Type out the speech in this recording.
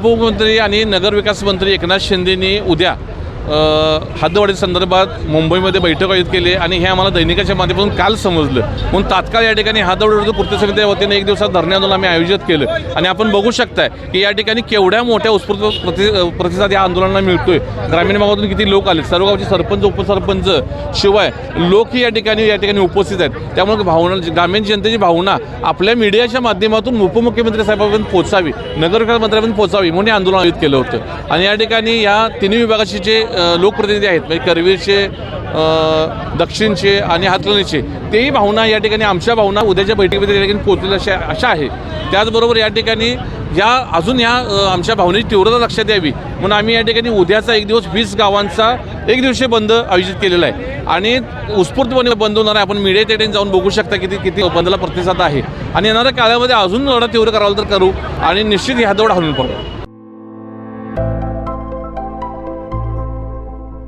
उपमुख्यमंत्री आणि नगरविकास मंत्री एकनाथ शिंदेनी उद्या हद्दवाढी संदर्भात मुंबईमध्ये बैठक आयोजित केली आणि हे आम्हाला दैनिकाच्या माध्यमातून काल समजलं. म्हणून तात्काळ या ठिकाणी हद्दवाढी विरुद्ध कृती समितीच्या वतीने एक दिवसात धरणे आंदोलन आम्ही आयोजित केलं. आणि आपण बघू शकताय की या ठिकाणी केवढ्या मोठ्या उत्स्फूर्त प्रति प्रतिसाद या आंदोलनाला मिळतोय. ग्रामीण भागातून किती लोक आले सर्व गावचे सरपंच उपसरपंच शिवाय लोकही या ठिकाणी या ठिकाणी उपस्थित आहेत. त्यामुळे भावना ग्रामीण जनतेची भावना आपल्या मीडियाच्या माध्यमातून उपमुख्यमंत्री साहेबांपर्यंत पोहोचावी नगरविकास मंत्र्यांपर्यंत पोहोचावी म्हणून हे आंदोलन आयोजित केलं होतं. आणि या ठिकाणी या तिन्ही विभागाचे जे लोकप्रतिनिधी आहेत म्हणजे करवीरचे दक्षिणचे आणि हातलणीचे तेही भावना या ठिकाणी आमच्या भावना उद्याच्या बैठकीमध्ये या ठिकाणी पोहोचलेल्या अशा अशा आहे. त्याचबरोबर या ठिकाणी या अजून ह्या आमच्या भावनेची तीव्रता लक्षात यावी. म्हणून आम्ही या ठिकाणी उद्याचा एक दिवस वीस गावांचा एक दिवशीय बंद आयोजित केलेला आहे. आणि उत्स्फूर्तपणे बंद होणार आहे. आपण मीडिया त्या ठिकाणी जाऊन बघू शकता किती किती बंदला प्रतिसाद आहे. आणि येणाऱ्या काळामध्ये अजून लढा तीव्र करावा तर करू. आणि निश्चित ह्या दौड हलून पडू.